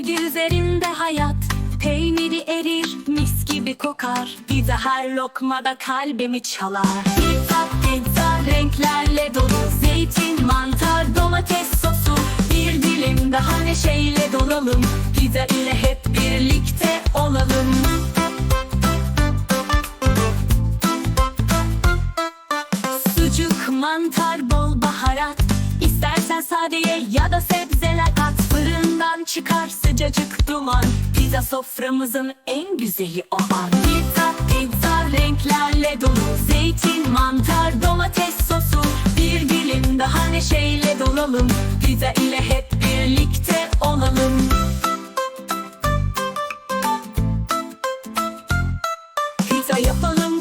sevgi üzerinde hayat. Peyniri erir mis gibi kokar. Pizza her lokmada kalbimi çalar. Pizza pizza renklerle dolu. Zeytin mantar domates sosu. Bir dilim daha neşeyle dolalım Pizza ile hep birlikte olalım. Sucuk, mantar, bol baharat. İstersen sadeye ya da sebzeler duman. Pizza soframızın en güzeli o an. Pizza, pizza renklerle dolu. Zeytin, mantar, domates sosu. Bir dilim daha neşeyle dolalım. Pizza ile hep birlikte olalım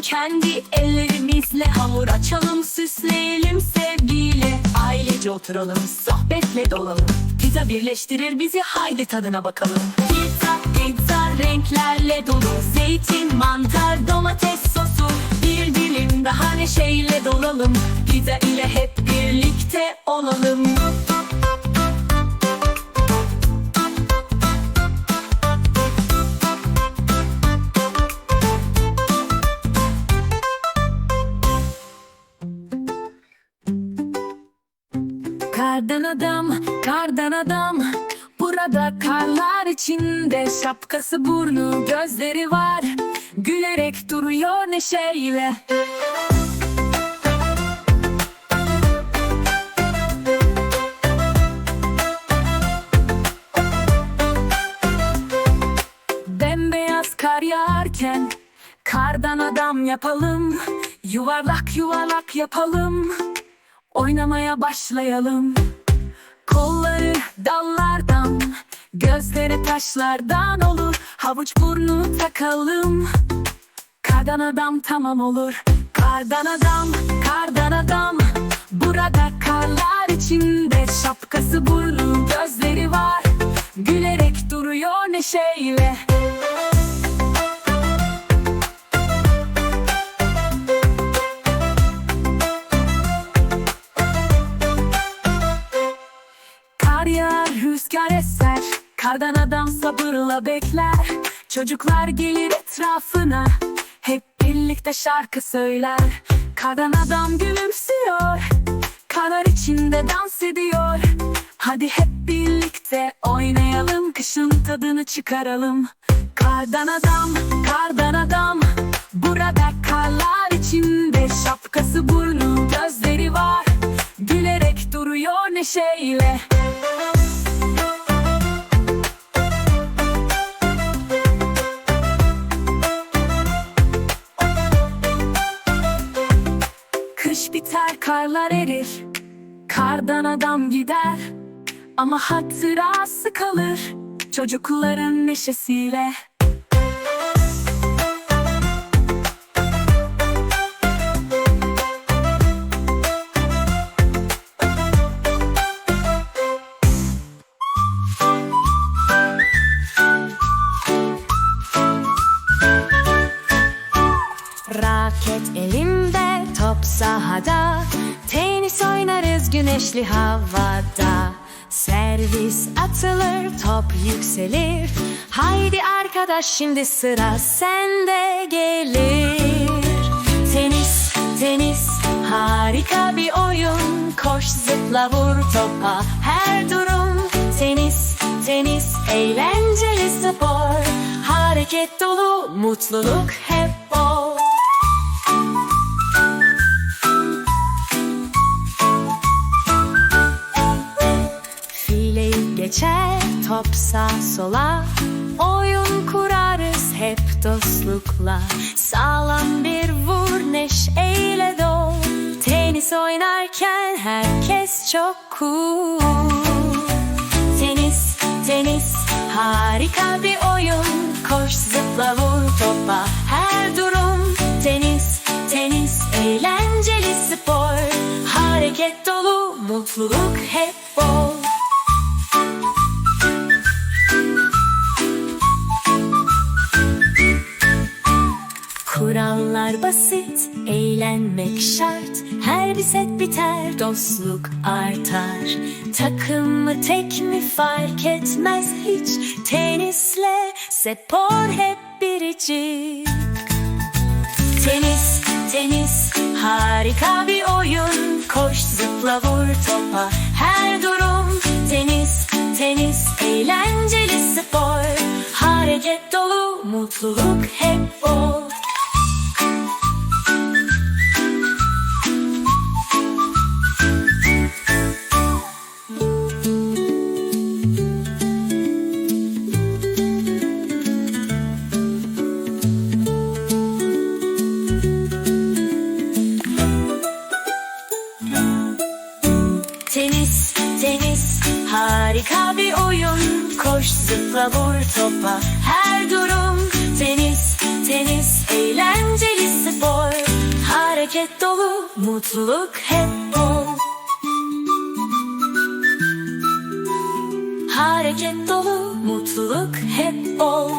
kendi ellerimizle Hamur açalım süsleyelim sevgiyle. Ailece oturalım sohbetle dolalım. Pizza birleştirir bizi haydi tadına bakalım. Pizza pizza renklerle dolu. Zeytin mantar domates sosu. Bir dilim daha neşeyle dolalım. Pizza ile hep birlikte olalım Kardan adam, kardan adam. Burada karlar içinde Şapkası burnu gözleri var. Gülerek duruyor neşeyle. Bembeyaz kar yağarken Kardan adam yapalım. Yuvarlak yuvarlak yapalım. Oynamaya başlayalım Kolları dallardan Gözleri taşlardan olur. Havuç burnu takalım. Kardan adam tamam olur. Kardan adam, kardan adam. Burada karlar içinde Şapkası burnu gözleri var. Gülerek duruyor neşeyle Kar yağar, rüzgar eser. Kardan adam sabırla bekler. Çocuklar gelir etrafına. Hep birlikte şarkı söyler. Kardan adam gülümsüyor. Karlar içinde dans ediyor. Hadi hep birlikte oynayalım. Kışın tadını çıkaralım. Kardan adam, kardan adam. Burada karlar içinde Şapkası burnu gözleri var. Gülerek duruyor neşeyle adam gider. Ama hatırası kalır Çocukların neşesiyle güneşli havada Servis atılır, top yükselir. Haydi arkadaş şimdi sıra sende gelir. Tenis, tenis harika bir oyun. Koş zıpla vur topa her durum Tenis, tenis. Eğlenceli spor Hareket dolu mutluluk hep sağ sola Oyun kurarız hep dostlukla. Sağlam bir vur neşeyle dol. Tenis oynarken herkes çok cool. Tenis, tenis harika bir oyun. Koş zıpla vur topa her durum Tenis, tenis. Eğlenceli spor Hareket dolu mutluluk hep eğlenmek şart Her bir set biter dostluk artar. Takım mı tek mi fark etmez hiç Tenisle spor hep biricik Tenis, tenis harika bir oyun. Koş zıpla vur topa her durum Tenis, tenis eğlenceli spor. Hareket dolu mutluluk hep bol Tenis, harika bir oyun. Koş zıpla vur topa. Her durum Tenis, tenis eğlenceli spor. Hareket dolu mutluluk hep bol Hareket dolu mutluluk hep bol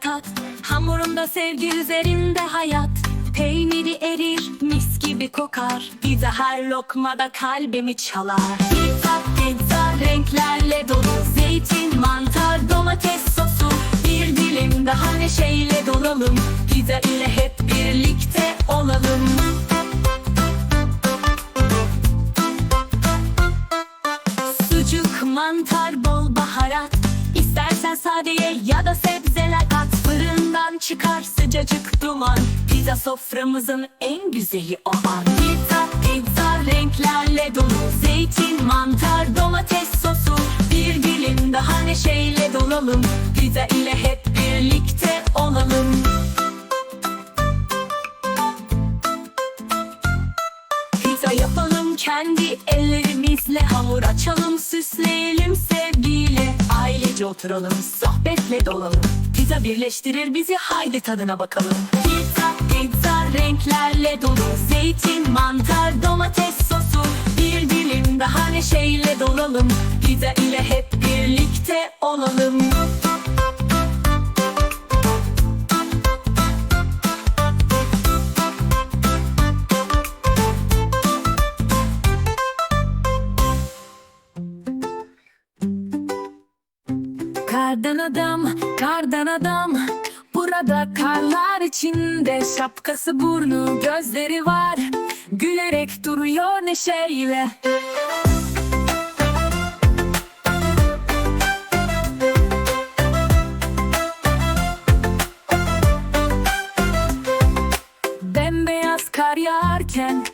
tat. Hamurunda sevgi üzerinde hayat. Peyniri erir mis gibi kokar. Bize her lokmada kalbimi çalar. Pizza pizza renklerle dolu. Zeytin, mantar, domates sosu. Bir dilim daha neşeyle dolalım. Pizza ile hep birlikte olalım duman Pizza soframızın en güzeli o an Pizza, pizza renklerle dolu Zeytin, mantar, domates sosu. Bir dilim daha neşeyle dolalım Pizza ile hep birlikte olalım. Pizza yapalım kendi ellerimizle Hamur açalım süsleyelim Ailece oturalım sohbetle dolalım. Pizza birleştirir bizi haydi tadına bakalım. Pizza pizza renklerle dolu. Zeytin mantar domates sosu. Bir dilim daha neşeyle dolalım. Pizza ile hep birlikte olalım Kardan adam, kardan adam. Burada karlar içinde Şapkası burnu gözleri var. Gülerek duruyor neşeyle. Bembeyaz kar yağarken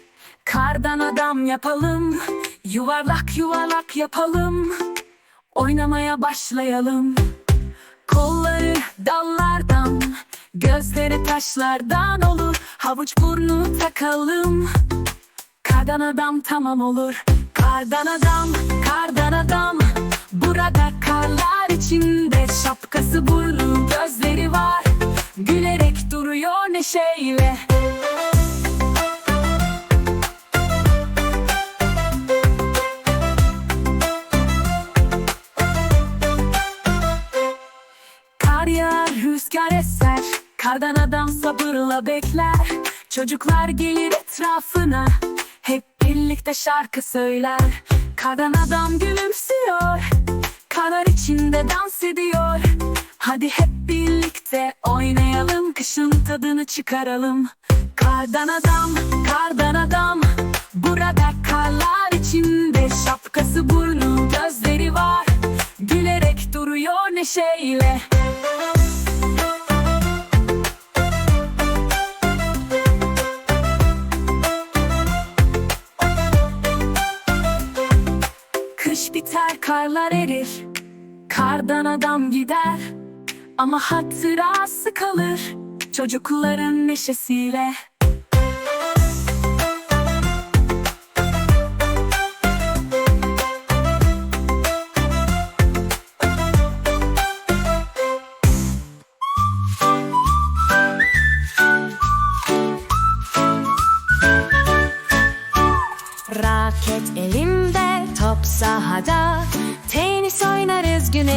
Kardan adam yapalım. Yuvarlak yuvarlak yapalım Oynamaya başlayalım. Kolları dallardan Gözleri taşlardan olur. Havuç burnu takalım. Kardan adam tamam olur. Kardan adam, kardan adam. Burada karlar içinde Şapkası burnu gözleri var. Gülerek duruyor neşeyle Kardan adam sabırla bekler. Çocuklar gelir etrafına. Hep birlikte şarkı söyler. Kardan adam gülümsüyor. Karlar içinde dans ediyor. Hadi hep birlikte oynayalım. Kışın tadını çıkaralım. Kardan adam, kardan adam. Burada karlar içinde. Şapkası burnu gözleri var. Gülerek duruyor neşeyle karlar erir Kardan adam gider. Ama hatırası kalır Çocukların neşesiyle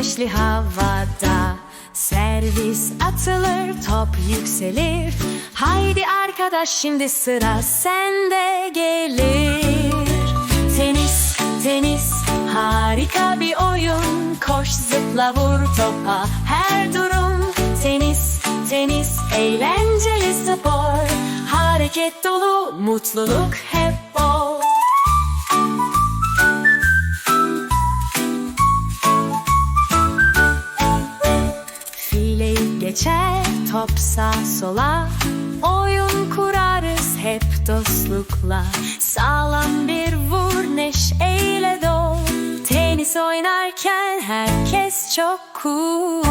güneşli havada Servis atılır, top yükselir. Haydi arkadaş şimdi sıra sende gelir. Tenis, tenis harika bir oyun. Koş zıpla vur topa her durum Tenis, tenis. Eğlenceli spor Hareket dolu mutluluk hep geçer top sağ sola. Oyun kurarız hep dostlukla. Sağlam bir vur neşeyle dol Tenis oynarken herkes çok cool.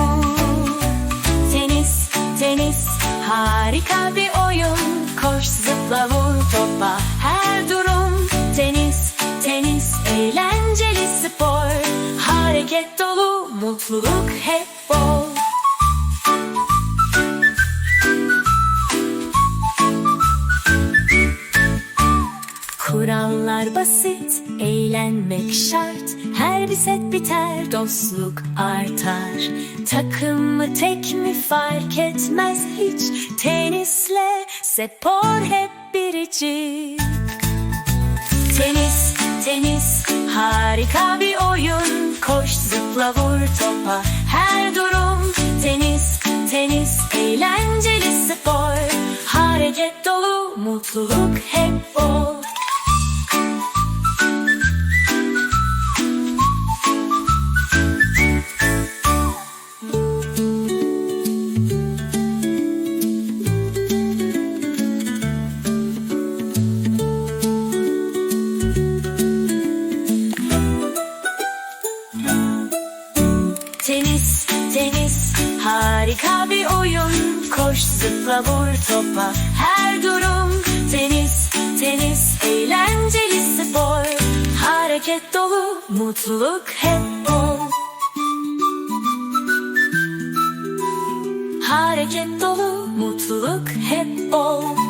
Tenis, tenis harika bir oyun. Koş zıpla vur topa her durum Tenis, tenis. Eğlenceli spor Hareket dolu mutluluk hep bol Kurallar basit, eğlenmek şart. Her bir set biter, dostluk artar. Takım mı tek mi fark etmez hiç. Tenisle spor hep biricik. Tenis, tenis harika bir oyun. Koş zıpla vur topa. Her durum Tenis, tenis eğlenceli spor. Hareket dolu mutluluk hep bol mutluluk hep bol. Hareket dolu mutluluk hep bol